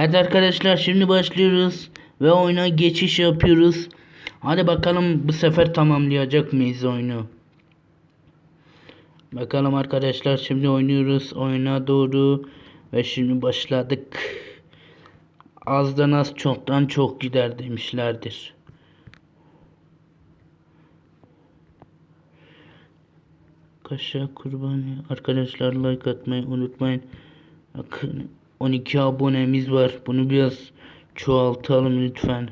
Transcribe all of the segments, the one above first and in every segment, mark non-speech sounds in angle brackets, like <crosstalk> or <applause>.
Evet arkadaşlar şimdi başlıyoruz ve oyuna geçiş yapıyoruz. Hadi bakalım bu sefer tamamlayacak mıyız oyunu? Bakalım arkadaşlar şimdi oynuyoruz oyuna doğru ve şimdi başladık. Azdan az çoktan çok gider demişlerdir. Kaşa kurbanı arkadaşlar like atmayı unutmayın. Bakın 12 abonemiz var. Bunu biraz çoğaltalım lütfen.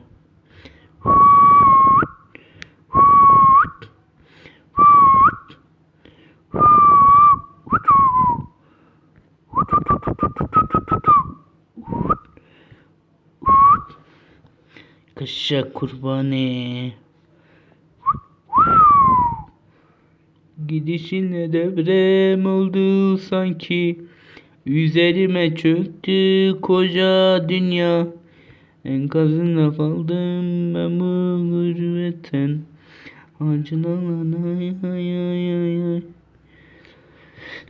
Kaşa kurbanı. Gidişinle deprem oldu sanki Üzerime çöktü koca dünya. Enkazında kaldım ben bu gurbetten Acılan ay ay ay ay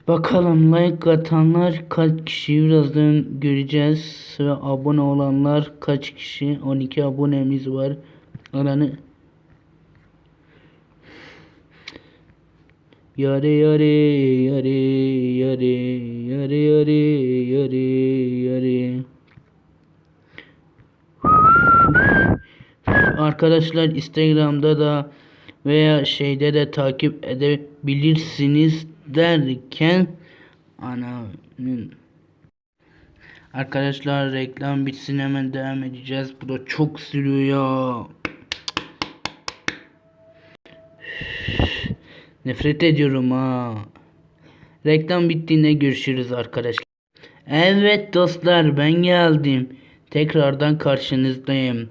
Bakalım like atanlar kaç kişi? Birazdan göreceğiz. Ve abone olanlar kaç kişi? 12 abonemiz var. Aranı Yare yare yare yare yare yare yare yare Arkadaşlar Instagram'da da veya şeyde de takip edebilirsiniz derken ananın Arkadaşlar reklam bitsin hemen devam edeceğiz. Bu da çok sürüyor ya. Nefret ediyorum ha. Reklam bittiğinde görüşürüz arkadaşlar. Evet dostlar ben geldim. Tekrardan karşınızdayım.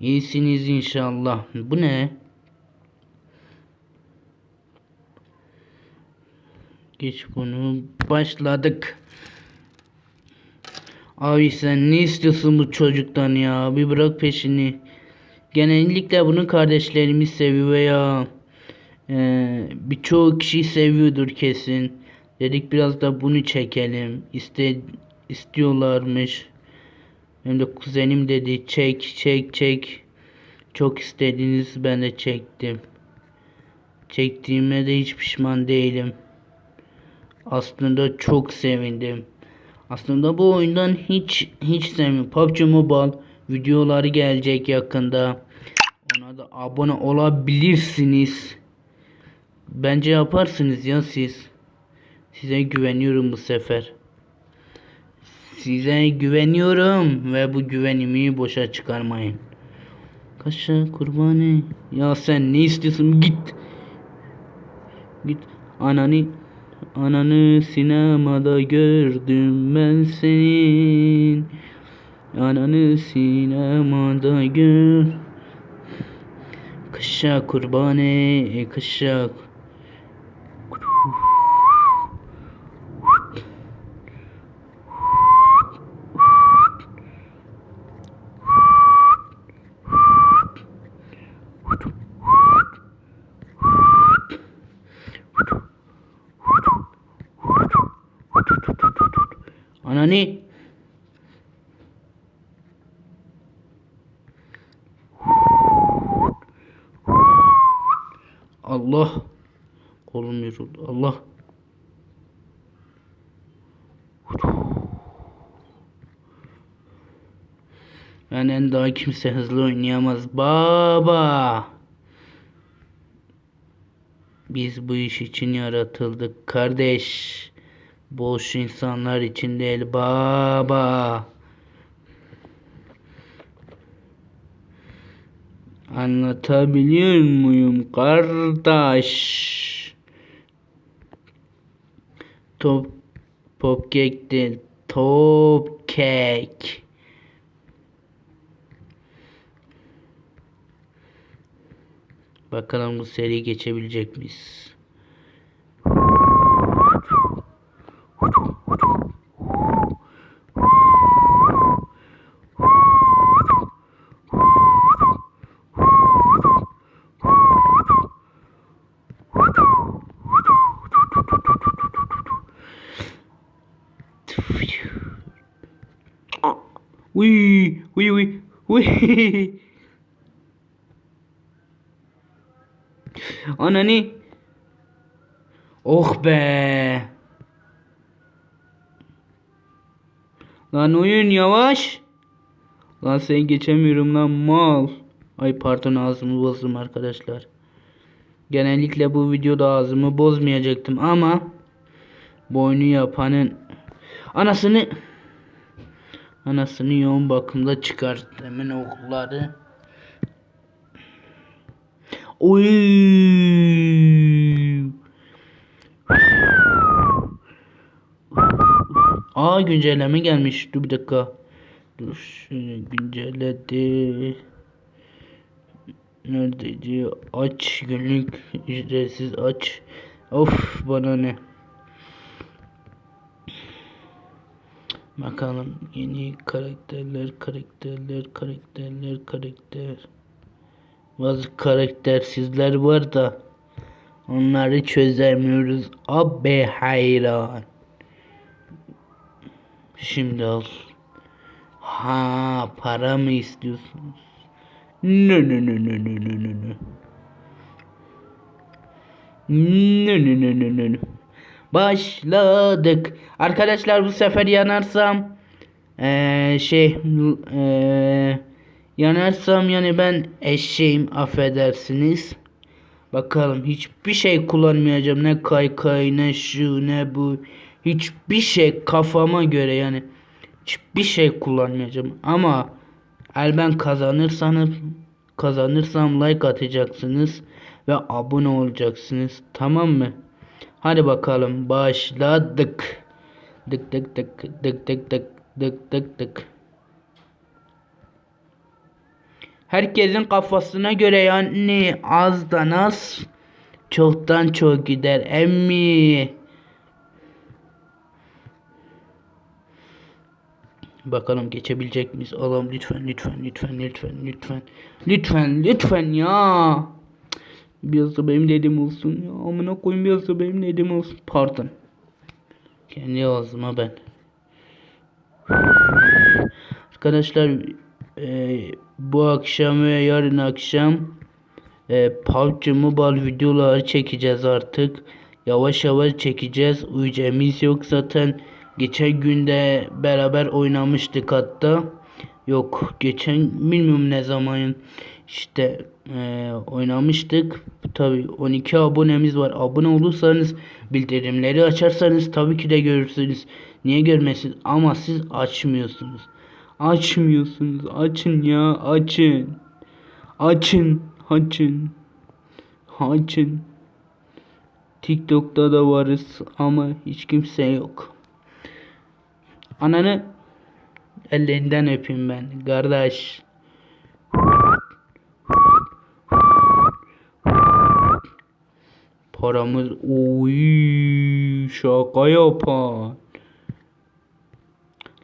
İyisiniz inşallah. Bu ne? Geç bunu. Başladık. Abi sen ne istiyorsun bu çocuktan ya? Bir bırak peşini. Genellikle bunu kardeşlerimiz seviyor ya. Ee, birçoğu kişi seviyordur kesin. Dedik biraz da bunu çekelim. İste istiyorlarmış. Hem de kuzenim dedi çek çek çek. Çok istediniz ben de çektim. Çektiğime de hiç pişman değilim. Aslında çok sevindim. Aslında bu oyundan hiç hiç sevmiyorum. PUBG Mobile videoları gelecek yakında. Ona da abone olabilirsiniz. Bence yaparsınız ya siz. Size güveniyorum bu sefer. Size güveniyorum ve bu güvenimi boşa çıkarmayın. Kaşa kurbanı. Ya sen ne istiyorsun? Git. Git. Ananı Ananı sinemada gördüm ben senin. Ananı sinemada gör. Kışa kurbanı, kışa. Ananı. Allah. Kolum yoruldu. Allah. Benden daha kimse hızlı oynayamaz. Baba. Biz bu iş için yaratıldık kardeş. Boş insanlar için değil baba. Anlatabiliyor muyum kardeş? Top pop kek değil, top kek. Bakalım bu seri geçebilecek miyiz? Uy, uy, uy, uy. <laughs> Anani. Oh be. Lan oyun yavaş. Lan sen geçemiyorum lan mal. Ay pardon ağzımı bozdum arkadaşlar. Genellikle bu videoda ağzımı bozmayacaktım ama bu oyunu yapanın anasını anasını yoğun bakımda çıkarttımın okulları. Oy. Aa güncelleme gelmiş. Dur bir dakika. Dur şöyle güncelledi. Neredeydi? Aç günlük ücretsiz aç. Of bana ne. Bakalım yeni karakterler, karakterler, karakterler, karakter. Bazı karaktersizler var da onları çözemiyoruz. Abi hayran. Şimdi al. Ha para mı istiyorsunuz? No no no no no no no. No no no no no no. Başladık. Arkadaşlar bu sefer yanarsam eee şey eee yanarsam yani ben eşeğim affedersiniz. Bakalım hiçbir şey kullanmayacağım. Ne kaykay ne şu ne bu. Hiçbir şey kafama göre yani. Hiçbir şey kullanmayacağım. Ama eğer ben kazanırsanız kazanırsam like atacaksınız ve abone olacaksınız. Tamam mı? Hadi bakalım başladık. Dık dık dık dık dık dık dık dık dık. Herkesin kafasına göre yani azdan az çoktan çok gider emmi. Bakalım geçebilecek miyiz? Allah'ım lütfen lütfen lütfen lütfen lütfen lütfen lütfen ya. Biraz da benim dedim olsun ya. Amına koyayım biraz da benim dedim olsun. Pardon. Kendi ağzıma ben. Arkadaşlar e, bu akşam ve yarın akşam e, PUBG Mobile videoları çekeceğiz artık. Yavaş yavaş çekeceğiz. Uyucemiz yok zaten. Geçen günde beraber oynamıştık hatta. Yok geçen bilmiyorum ne zaman işte e, oynamıştık. Tabi 12 abonemiz var. Abone olursanız bildirimleri açarsanız tabii ki de görürsünüz. Niye görmezsiniz? Ama siz açmıyorsunuz. Açmıyorsunuz. Açın ya açın. Açın. Açın. Açın. TikTok'ta da varız ama hiç kimse yok. Ananı ellerinden öpeyim ben kardeş. Paramız oy şaka yapan.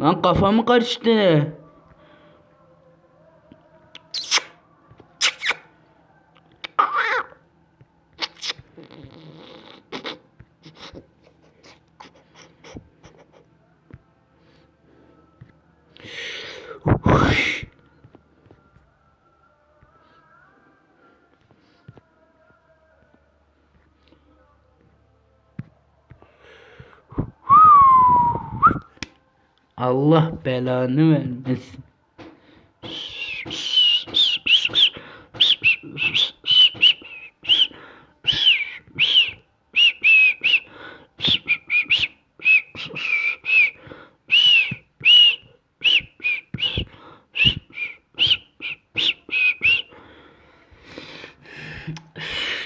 Lan kafamı karıştı. Allah belanı vermesin.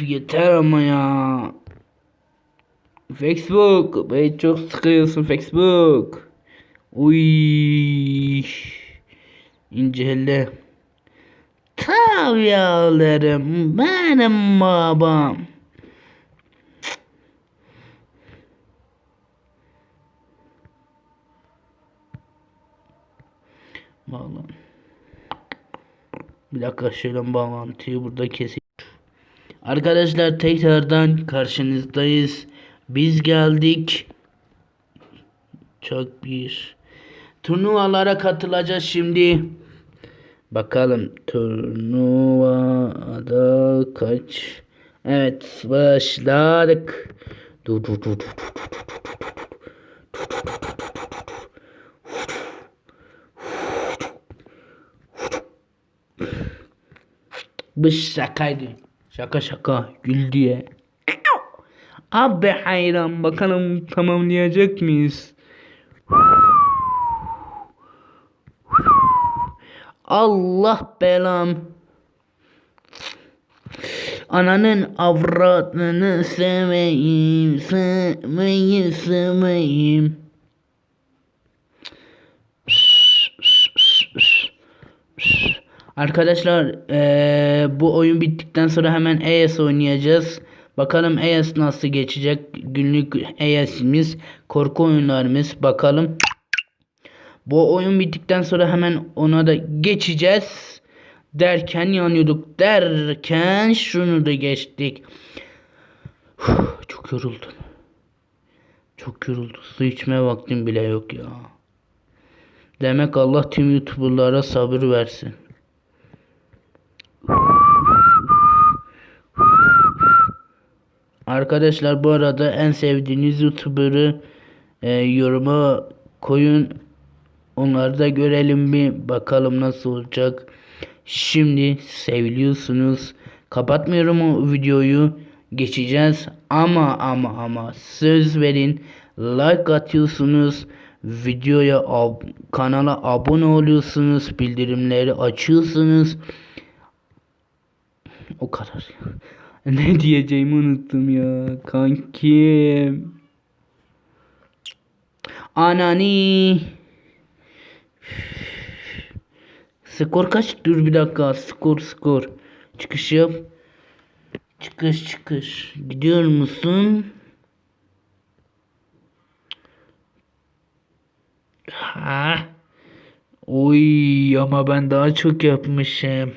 Yeter ama ya. Facebook. Beni çok sıkıyorsun Facebook. Uy. İncele. Tabii alırım. Benim babam. Bağlan. Bir dakika şöyle bağlantıyı burada keseyim. Arkadaşlar tekrardan karşınızdayız. Biz geldik. Çok bir turnuvalara katılacağız şimdi. Bakalım turnuvada kaç? Evet başladık. Bu şakaydı. Şaka şaka gül diye. Abi hayran bakalım tamamlayacak mıyız? Allah belam. Ananın avradını seveyim, sevmeyi seveyim. Arkadaşlar eee, bu oyun bittikten sonra hemen ES oynayacağız. Bakalım ES nasıl geçecek. Günlük ES'imiz, korku oyunlarımız. Bakalım. Bu oyun bittikten sonra hemen ona da geçeceğiz. Derken yanıyorduk. Derken şunu da geçtik. Uf, çok yoruldum. Çok yoruldum. Su içme vaktim bile yok ya. Demek Allah tüm YouTuber'lara sabır versin. Arkadaşlar bu arada en sevdiğiniz YouTuber'ı e, yoruma koyun. Onları da görelim bir bakalım nasıl olacak. Şimdi seviliyorsunuz. Kapatmıyorum o videoyu. Geçeceğiz ama ama ama söz verin. Like atıyorsunuz. Videoya ab- kanala abone oluyorsunuz. Bildirimleri açıyorsunuz. O kadar. <laughs> ne diyeceğimi unuttum ya. Kankim. Anani. Skor kaç? Dur bir dakika. Skor skor. Çıkış yap. Çıkış çıkış. Gidiyor musun? Ha? Oy ama ben daha çok yapmışım.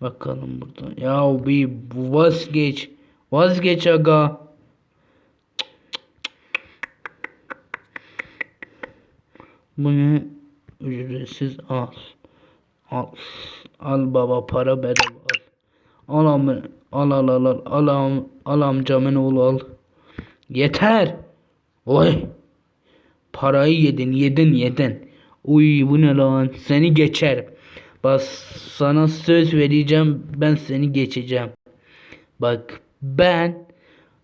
Bakalım burada. Ya bir vazgeç. Vazgeç aga. Bu ne? Ücretsiz al. Al. Al baba para bedava al. Al am al al al al al am al amcamın oğlu al. Yeter. Oy. Parayı yedin yedin yedin. Uy bu ne lan seni geçer. Bak sana söz vereceğim ben seni geçeceğim. Bak ben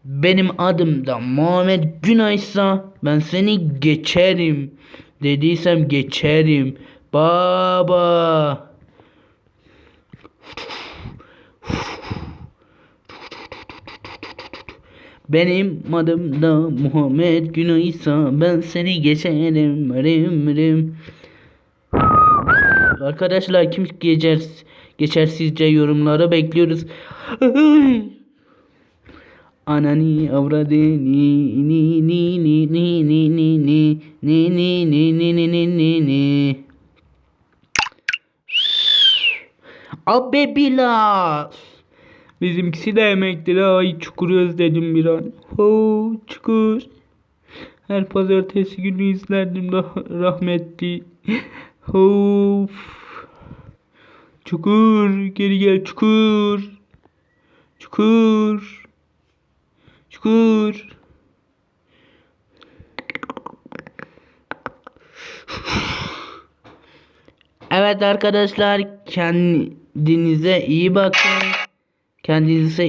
benim adım da Muhammed Günaysa ben seni geçerim. Dediysem geçerim. Baba. Benim adım da Muhammed Günaysa ben seni geçerim. Rim rim. Arkadaşlar kim geçer geçer sizce yorumlara bekliyoruz. Anani avradeni ni ni ni ni ni ni ni ni ni ni ni ni ni ni ni Abi Bilal Bizimkisi de emektir ay çukuru özledim bir an Ho çukur Her pazartesi günü izlerdim rah- rahmetli Of Çukur geri gel çukur Çukur Çukur. Evet arkadaşlar kendinize iyi bakın. Kendinize